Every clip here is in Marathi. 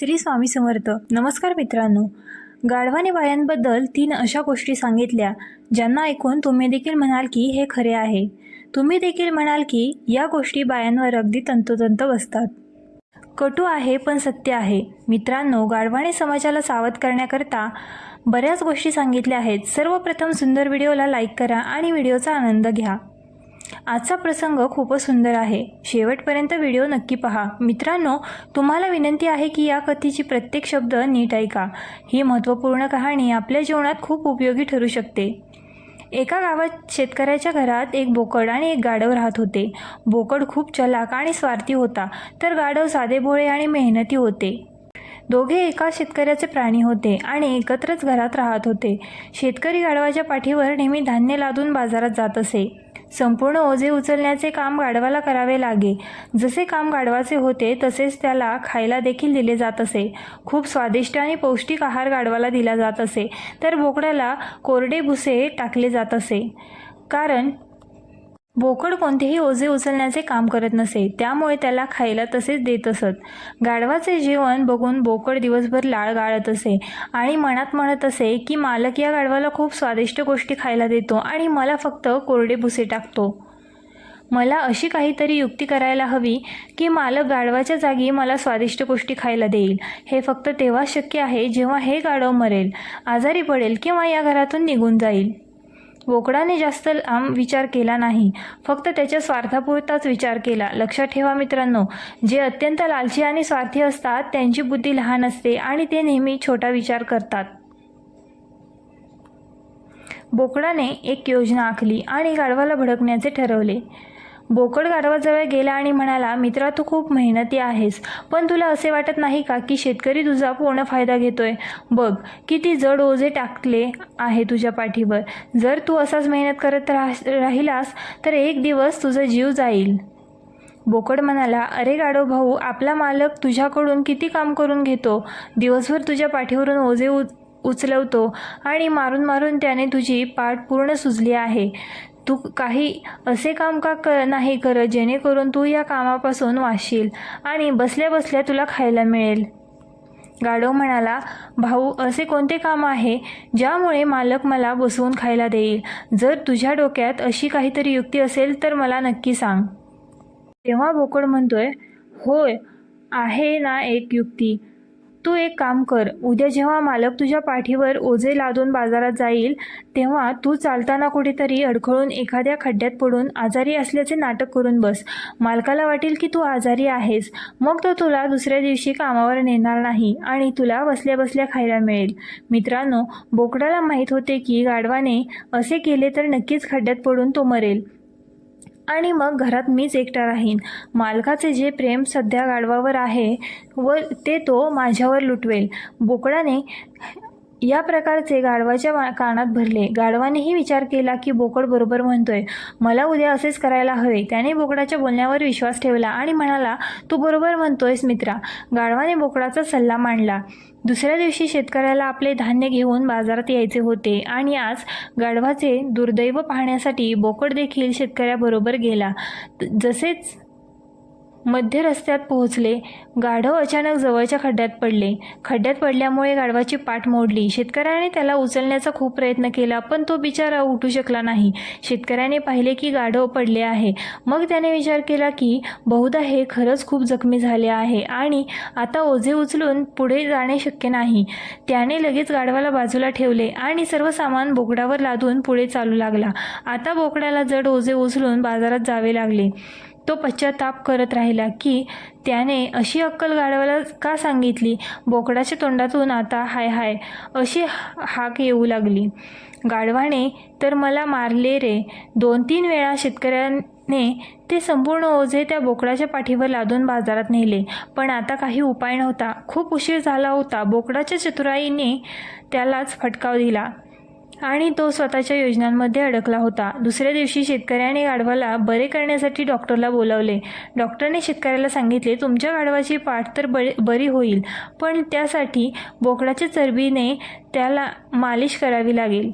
श्री स्वामी समर्थ. नमस्कार मित्रांनो. गाढवाने बायांबद्दल तीन अशा गोष्टी सांगितल्या ज्यांना ऐकून तुम्ही देखील म्हणाल की हे खरे आहे. तुम्ही देखील म्हणाल की या गोष्टी बायांवर अगदी तंतोतंत बसतात. कटू आहे पण सत्य आहे. मित्रांनो गाढवाने समाजाला सावध करण्याकरता बऱ्याच गोष्टी सांगितल्या आहेत. सर्वप्रथम सुंदर व्हिडिओला लाईक करा आणि व्हिडिओचा आनंद घ्या. आजचा प्रसंग खूपच सुंदर आहे. शेवटपर्यंत व्हिडिओ नक्की पहा. मित्रांनो तुम्हाला विनंती आहे की या कथेची प्रत्येक शब्द नीट ऐका. ही महत्त्वपूर्ण कहाणी आपल्या जीवनात खूप उपयोगी ठरू शकते. एका गावात शेतकऱ्याच्या घरात एक बोकड आणि एक गाढव राहत होते. बोकड खूप चलाक आणि स्वार्थी होता तर गाढव साधेभोळे आणि मेहनती होते. दोघे एका शेतकऱ्याचे प्राणी होते आणि एकत्रच घरात राहत होते. शेतकरी गाढवाच्या पाठीवर नेहमी धान्य लादून बाजारात जात असे. संपूर्ण ओझे उचलण्याचे काम गाढवाला करावे लागे. जसे काम गाढवाचे होते तसेच त्याला खायला देखील दिले जात असे. खूप स्वादिष्ट आणि पौष्टिक आहार गाढवाला दिला जात असे. तर बोकड्याला कोरडे भुसे टाकले जात असे. कारण बोकड कोणतेही ओझे उचलण्याचे काम करत नसे त्यामुळे त्याला खायला तसेच देत असत. गाढवाचे जेवण बघून बोकड दिवसभर लाळ गाळत असे आणि मनात म्हणत असे की मालक या गाढवाला खूप स्वादिष्ट गोष्टी खायला देतो आणि मला फक्त कोरडे भुसे टाकतो. मला अशी काहीतरी युक्ती करायला हवी की मालक गाढवाच्या जागी मला स्वादिष्ट गोष्टी खायला देईल. हे फक्त तेव्हा शक्य आहे जेव्हा हे गाढव मरेल आजारी पडेल किंवा या घरातून निघून जाईल. बोकडाने जास्त लांब विचार केला नाही. फक्त त्याच्या स्वार्थापुरताच विचार केला. लक्षात ठेवा मित्रांनो जे अत्यंत लालची आणि स्वार्थी असतात त्यांची बुद्धी लहान असते आणि ते नेहमी छोटा विचार करतात. बोकडाने एक योजना आखली आणि गाढवाला भडकण्याचे ठरवले. बोकड गाढवाजवळ गेला आणि म्हणाला मित्रा तू खूप मेहनती आहेस. पण तुला असे वाटत नाही का की शेतकरी तुझा पूर्ण फायदा घेतोय? बघ किती जड ओझे टाकले आहे तुझ्या पाठीवर. जर तू असाच मेहनत करत राह राहिलास तर एक दिवस तुझा जीव जाईल. बोकड म्हणाला अरे गाडो भाऊ आपला मालक तुझ्याकडून किती काम करून घेतो? दिवसभर तुझ्या पाठीवरून ओझे उ उचलवतो आणि मारून मारून त्याने तुझी पाठ पूर्ण सुजली आहे. तू काही असे काम का क नाही करत जेणेकरून तू या कामापासून वाचशील आणि बसल्या बसल्या तुला खायला मिळेल? गाढव म्हणाला भाऊ असे कोणते काम आहे ज्यामुळे मालक मला बसवून खायला देईल? जर तुझ्या डोक्यात अशी काहीतरी युक्ती असेल तर मला नक्की सांग. तेव्हा बोकड म्हणतोय होय आहे ना एक युक्ती. तू एक काम कर उद्या जेव्हा मालक तुझ्या पाठीवर ओझे लादून बाजारात जाईल तेव्हा तू चालताना कुठेतरी अडखळून एखाद्या खड्ड्यात पडून आजारी असल्याचे नाटक करून बस. मालकाला वाटेल की तू आजारी आहेस. मग तो तुला दुसऱ्या दिवशी कामावर नेणार नाही आणि तुला बसल्या बसल्या खायला मिळेल. मित्रांनो बोकडाला माहीत होते की गाढवाने असे केले तर नक्कीच खड्ड्यात पडून तो मरेल. आणि मग घरात मीच एकटा राहीन. मालकाचे जे प्रेम सध्या गाढवावर आहे व ते तो माझ्यावर लुटवेल. बोकडाने या प्रकारचे गाढवाच्या कानात भरले. गाढवानेही विचार केला की बोकड बरोबर म्हणतोय. मला उद्या असेच करायला हवे. त्याने बोकडाच्या बोलण्यावर विश्वास ठेवला आणि म्हणाला तू बरोबर म्हणतोयस मित्रा. गाढवाने बोकडाचा सल्ला मांडला. दुसऱ्या दिवशी शेतकऱ्याला आपले धान्य घेऊन बाजारात यायचे होते आणि आज गाढवाचे दुर्दैव पाहण्यासाठी बोकड देखील शेतकऱ्याबरोबर गेला. त- जसेच मध्य रस्त्यात पोहोचले. गाढव अचानक जवळच्या खड्ड्यात पडले. खड्ड्यात पडल्यामुळे गाढवाची पाठ मोडली. शेतकऱ्याने त्याला उचलण्याचा खूप प्रयत्न केला पण तो बिचारा उठू शकला नाही. शेतकऱ्याने पाहिले की गाढव पडले आहे. मग त्याने विचार केला की बहुधा हे खरंच खूप जखमी झाले आहे आणि आता ओझे उचलून पुढे जाणे शक्य नाही. त्याने लगेच गाढवाला बाजूला ठेवले आणि सर्व सामान बोकडावर लादून पुढे चालू लागला. आता बोकड्याला जड ओझे उचलून बाजारात जावे लागले. तो पश्चाताप करत राहिला की त्याने अशी अक्कल गाढवाला का सांगितली? बोकडाच्या तोंडातून आता हाय हाय अशी हाक येऊ लागली. गाढवाने तर मला मारले रे. दोन तीन वेळा शेतकऱ्याने ते संपूर्ण ओझे त्या बोकडाच्या पाठीवर लादून बाजारात नेले. पण आता काही उपाय नव्हता. खूप उशीर झाला होता. बोकडाच्या चतुराईने त्यालाच फटकाव दिला. आणि तो स्वतःच्या योजनांमध्ये अडकला होता. दुसऱ्या दिवशी शेतकऱ्याने गाढवाला बरे करण्यासाठी डॉक्टरला बोलावले. डॉक्टरने शेतकऱ्याला सांगितले तुमच्या गाढवाची पाठ तर बरी बरी होईल पण त्यासाठी बोकडाच्या चरबीने त्याला मालिश करावी लागेल.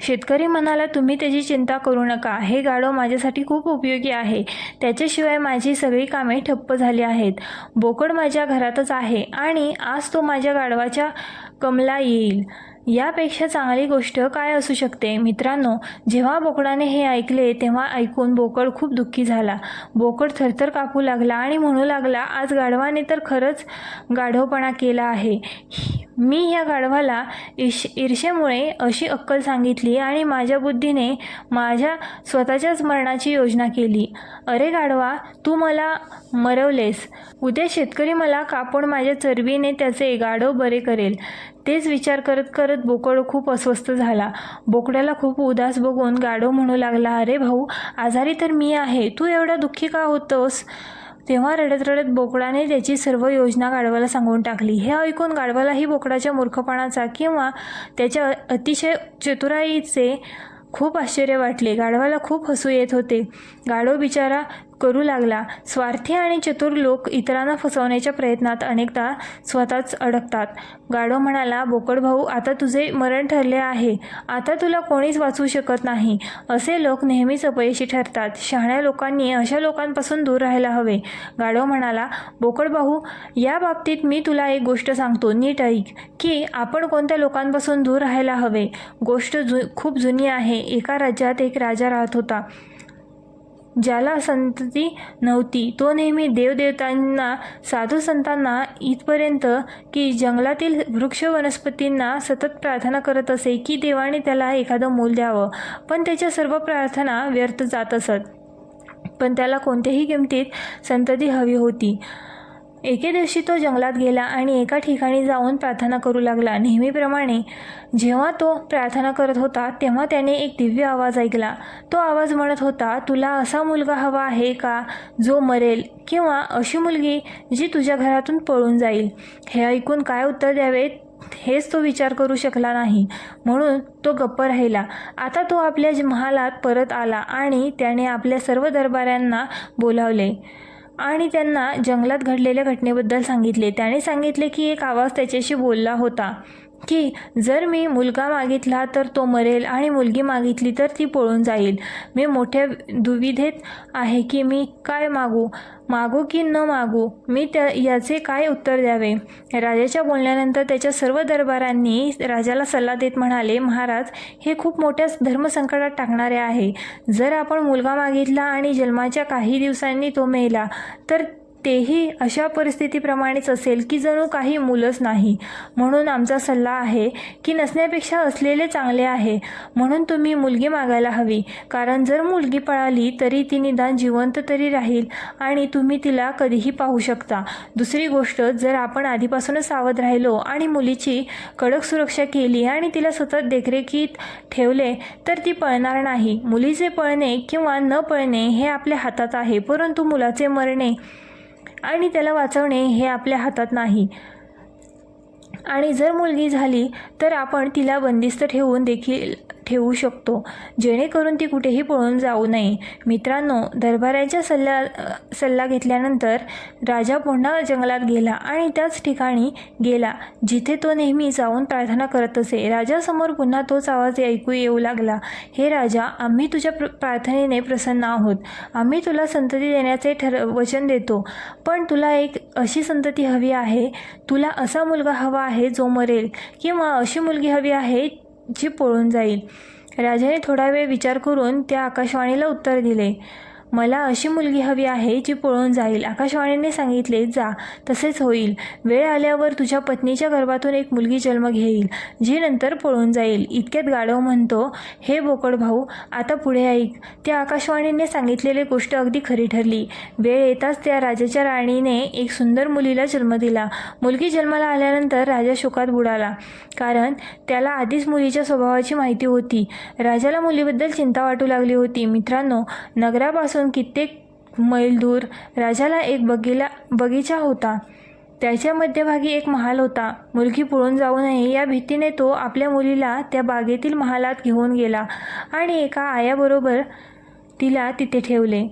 शेतकरी म्हणाला तुम्ही त्याची चिंता करू नका. हे गाढव माझ्यासाठी खूप उपयोगी आहे. त्याच्याशिवाय माझी सगळी कामे ठप्प झाली आहेत. बोकड माझ्या घरातच आहे आणि आज तो माझ्या गाढवाच्या कमला येईल. यापेक्षा चांगली गोष्ट काय असू शकते? मित्रांनो जेव्हा बोकडाने हे ऐकले तेव्हा ऐकून बोकड खूप दुःखी झाला. बोकड थरथर कापू लागला आणि म्हणू लागला आज गाढवाने तर खरंच गाढवपणा केला आहे. मी ह्या गाढवाला ईश ईर्षेमुळे अशी अक्कल सांगितली आणि माझ्या बुद्धीने माझ्या स्वतःच्याच मरणाची योजना केली. अरे गाढवा तू मला मरवलेस. उद्या शेतकरी मला कापून माझ्या चरबीने त्याचे गाढव बरे करेल. तेच विचार करत करत बोकड खूप अस्वस्थ झाला. बोकड्याला खूप उदास बघून गाढव म्हणू लागला अरे भाऊ आजारी तर मी आहे. तू एवढा दुःखी का होतोस? तेव्हा रडत रडत बोकडाने त्याची सर्व योजना गाढवाला सांगून टाकली. हे ऐकून गाढवालाही बोकडाच्या मूर्खपणाचा किंवा त्याच्या अतिशय चतुराईचे खूप आश्चर्य वाटले. गाढवाला खूप हसू येत होते. गाढव बिचारा करू लागला. स्वार्थी आणि चतुर लोक इतरांना फसवण्याच्या प्रयत्नात अनेकदा स्वतःच अडकतात. गाढव म्हणाला बोकड भाऊ आता तुझे मरण ठरले आहे. आता तुला कोणीच वाचू शकत नाही. असे लोक नेहमीच अपयशी ठरतात. शहाण्या लोकांनी अशा लोकांपासून दूर राहायला हवे. गाढव म्हणाला बोकड भाऊ या बाबतीत मी तुला एक गोष्ट सांगतो. नीट ऐक की आपण कोणत्या लोकांपासून दूर राहायला हवे. गोष्ट जु खूप जुनी आहे. एका राज्यात एक राजा राहत होता. ज्याला संतती नव्हती. तो नेहमी देवदेवतांना साधू संतांना इथपर्यंत की जंगलातील वृक्ष वनस्पतींना सतत प्रार्थना करत असे की देवाने त्याला एखादं मूल द्यावं. पण त्याच्या सर्व प्रार्थना व्यर्थ जात असत. पण त्याला कोणत्याही किमतीत संतती हवी होती. एके दिवशी तो जंगलात गेला आणि एका ठिकाणी जाऊन प्रार्थना करू लागला. नेहमीप्रमाणे जेव्हा तो प्रार्थना करत होता तेव्हा त्याने एक दिव्य आवाज ऐकला. तो आवाज म्हणत होता तुला असा मुलगा हवा आहे का जो मरेल किंवा अशी मुलगी जी तुझ्या घरातून पळून जाईल? हे ऐकून काय उत्तर द्यावे हेच तो विचार करू शकला नाही. म्हणून तो गप्प राहिला. आता तो आपल्या ज- महालात परत आला आणि त्याने आपल्या सर्व दरबाऱ्यांना बोलावले. आणि त्यांना जंगलात घडलेल्या घटनेबद्दल सांगितले. त्याने सांगितले की एक आवाज त्याच्याशी बोलला होता. की जर मी मुलगा मागितला तर तो मरेल आणि मुलगी मागितली तर ती पळून जाईल. मी मोठ्या दुविधेत आहे की मी काय मागू? मागू की न मागू? मी त्या याचे काय उत्तर द्यावे? राजाच्या बोलण्यानंतर त्याच्या सर्व दरबारांनी राजाला सल्ला देत म्हणाले महाराज हे खूप मोठ्या धर्मसंकटात टाकणारे आहे. जर आपण मुलगा मागितला आणि जन्माच्या काही दिवसांनी तो मेला तर तेही अशा परिस्थितीप्रमाणेच असेल की जणू काही मुलंच नाही. म्हणून आमचा सल्ला आहे की नसण्यापेक्षा असलेले चांगले आहे. म्हणून तुम्ही मुलगी मागायला हवी. कारण जर मुलगी पळाली तरी ती निदान जिवंत तरी राहील आणि तुम्ही तिला कधीही पाहू शकता. दुसरी गोष्ट जर आपण आधीपासूनच सावध राहिलो आणि मुलीची कडक सुरक्षा केली आणि तिला सतत देखरेखीत ठेवले तर ती पळणार नाही. मुलीचे पळणे किंवा न पळणे हे आपल्या हातात आहे परंतु मुलाचे मरणे आणि त्याला वाचवणे हे आपल्या हातात नाही. आणि जर मुलगी झाली तर आपण तिला बंदिस्त ठेवून देखील ठेवू शकतो. जेणेकरून ती कुठेही पळून जाऊ नये. मित्रांनो दरबाराच्या सल्ला सल्ला घेतल्यानंतर राजा पुन्हा जंगलात गेला आणि त्याच ठिकाणी गेला जिथे तो नेहमी जाऊन प्रार्थना करत असे. राजासमोर पुन्हा तोच आवाज ऐकू येऊ लागला. हे राजा आम्ही तुझ्या प्र प्रार्थनेने प्रसन्न आहोत. आम्ही तुला संतती देण्याचे ठर वचन देतो. पण तुला एक अशी संतती हवी आहे. तुला असा मुलगा हवा आहे जो मरेल किंवा अशी मुलगी हवी आहे जी पळून जाईल. राजाने थोडा वेळ विचार करून त्या आकाशवाणीला उत्तर दिले. मला अशी मुलगी हवी आहे जी पळून जाईल. आकाशवाणीने सांगितले जा. तसेच होईल. वेळ आल्यावर तुझ्या पत्नीच्या गर्भातून एक मुलगी जन्म घेईल जी नंतर पळून जाईल. इतक्यात गाढव म्हणतो हे बोकड भाऊ आता पुढे ऐक. त्या आकाशवाणीने सांगितलेली गोष्ट अगदी खरी ठरली. वेळ येताच त्या राजाच्या राणीने एक सुंदर मुलीला जन्म दिला. मुलगी जन्माला आल्यानंतर राजा शोकात बुडाला कारण त्याला आधीच मुलीच्या स्वभावाची माहिती होती. राजाला मुलीबद्दल चिंता वाटू लागली होती. मित्रांनो नगरापासून कित्येक मैल दूर राजाला एक बगीला बगीचा होता. त्याच्या मध्यभागी एक महाल होता. मुलगी पळून जाऊ नये या भीतीने तो आपल्या मुलीला त्या बागेतील महालात घेऊन गेला आणि एका आयाबरोबर तिला तिथे ठेवले.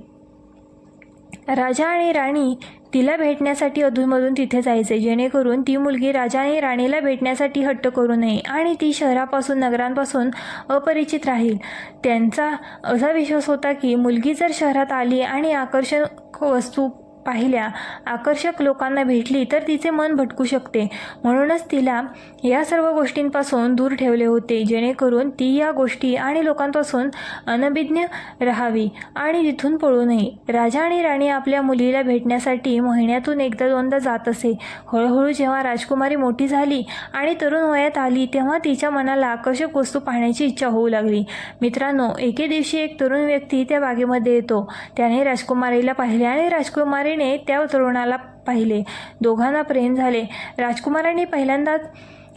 राजा आणि राणी तिला भेटण्यासाठी अधूनमधून तिथे जायचे जेणेकरून ती मुलगी राजा आणि राणीला भेटण्यासाठी हट्ट करू नये आणि ती शहरापासून नगरांपासून अपरिचित राहील. त्यांचा असा विश्वास होता की मुलगी जर शहरात आली आणि आकर्षक वस्तू पाहिल्या आकर्षक लोकांना भेटली तर तिचे मन भटकू शकते. म्हणूनच तिला या सर्व गोष्टींपासून दूर ठेवले होते जेणेकरून ती या गोष्टी आणि लोकांपासून अनभिज्ञ राहावी आणि तिथून पळू नये. राजा आणि राणी आपल्या मुलीला भेटण्यासाठी महिन्यातून एकदा दोनदा जात असे. हळूहळू जेव्हा राजकुमारी मोठी झाली आणि तरुण वयात आली तेव्हा तिच्या मनाला आकर्षक वस्तू पाहण्याची इच्छा होऊ लागली. मित्रांनो एके दिवशी एक तरुण व्यक्ती त्या बागेमध्ये येतो. त्याने राजकुमारीला पाहिले आणि राजकुमारी राजकुमारीने त्या तरुणाला पाहिले. दोघांना प्रेम झाले. राजकुमारांनी पहिल्यांदाच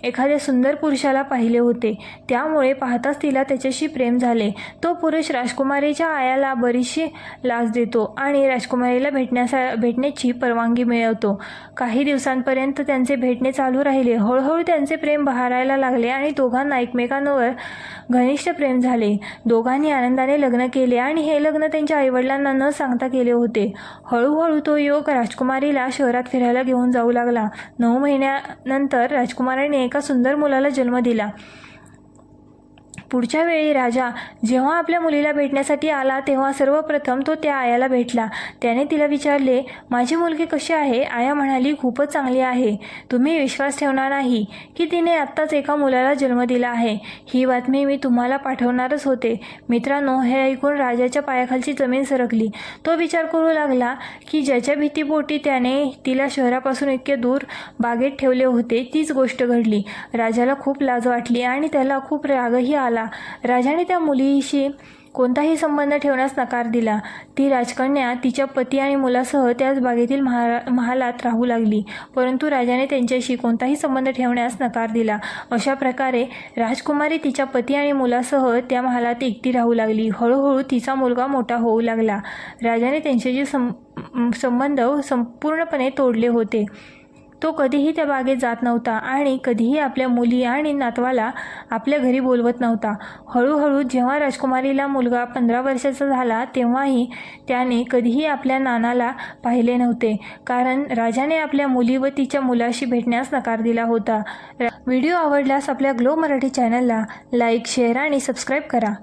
एखाद्या सुंदर पुरुषाला पाहिले होते. त्यामुळे पाहताच तिला त्याच्याशी प्रेम झाले. तो पुरुष राजकुमारीच्या आयाला बरीचशी लाच देतो आणि राजकुमारीला भेटण्यासा भेटण्याची परवानगी मिळवतो. काही दिवसांपर्यंत त्यांचे भेटणे चालू राहिले. हळूहळू त्यांचे प्रेम बहारायला लागले आणि दोघांना एकमेकांवर घनिष्ठ प्रेम झाले. दोघांनी आनंदाने लग्न केले आणि हे लग्न त्यांच्या आईवडिलांना न सांगता केले होते. हळूहळू तो योग राजकुमारीला शहरात फिरायला घेऊन जाऊ लागला. नऊ महिन्यानंतर राजकुमारीने एका सुंदर मुलाला जन्म दिला. पुढच्या वेळी राजा जेव्हा आपल्या मुलीला भेटण्यासाठी आला तेव्हा सर्वप्रथम तो त्या आयाला भेटला. त्याने तिला विचारले माझी मुलगी कशी आहे? आया म्हणाली खूपच चांगली आहे. तुम्ही विश्वास ठेवणार नाही की तिने आत्ताच एका मुलाला जन्म दिला आहे. ही बातमी मी तुम्हाला पाठवणारच होते. मित्रांनो हे ऐकून राजाच्या पायाखालची जमीन सरकली. तो विचार करू लागला की ज्याच्या भीतीपोटी त्याने तिला शहरापासून इतके दूर बागेत ठेवले होते तीच गोष्ट घडली. राजाला खूप लाज वाटली आणि त्याला खूप रागही आला. राजाने त्या मुलीशी कोणताही संबंध ठेवण्यास नकार दिला. ती राजकन्या तिच्या पती आणि मुलासह त्याच बागेतील महा महालात राहू लागली. परंतु राजाने त्यांच्याशी कोणताही संबंध ठेवण्यास नकार दिला. अशा प्रकारे राजकुमारी तिच्या पती आणि मुलासह त्या महालात एकटी राहू लागली. हळूहळू तिचा मुलगा मोठा होऊ लागला. राजाने त्यांच्याशी सं संबंध संपूर्णपणे तोडले होते. तो कधीही त्या बागेत जात नव्हता आणि कधीही आपल्या मुली आणि नातवाला आपल्या घरी बोलवत नव्हता. हळूहळू जेव्हा राजकुमारीला मुलगा पंधरा वर्षाचा झाला तेव्हाही त्याने कधीही आपल्या नानाला पाहिले नव्हते. कारण राजाने आपल्या मुली व तिच्या मुलाशी भेटण्यास नकार दिला होता. व्हिडिओ आवडल्यास आपल्या ग्लो मराठी चॅनलला लाईक शेअर आणि सबस्क्राईब करा.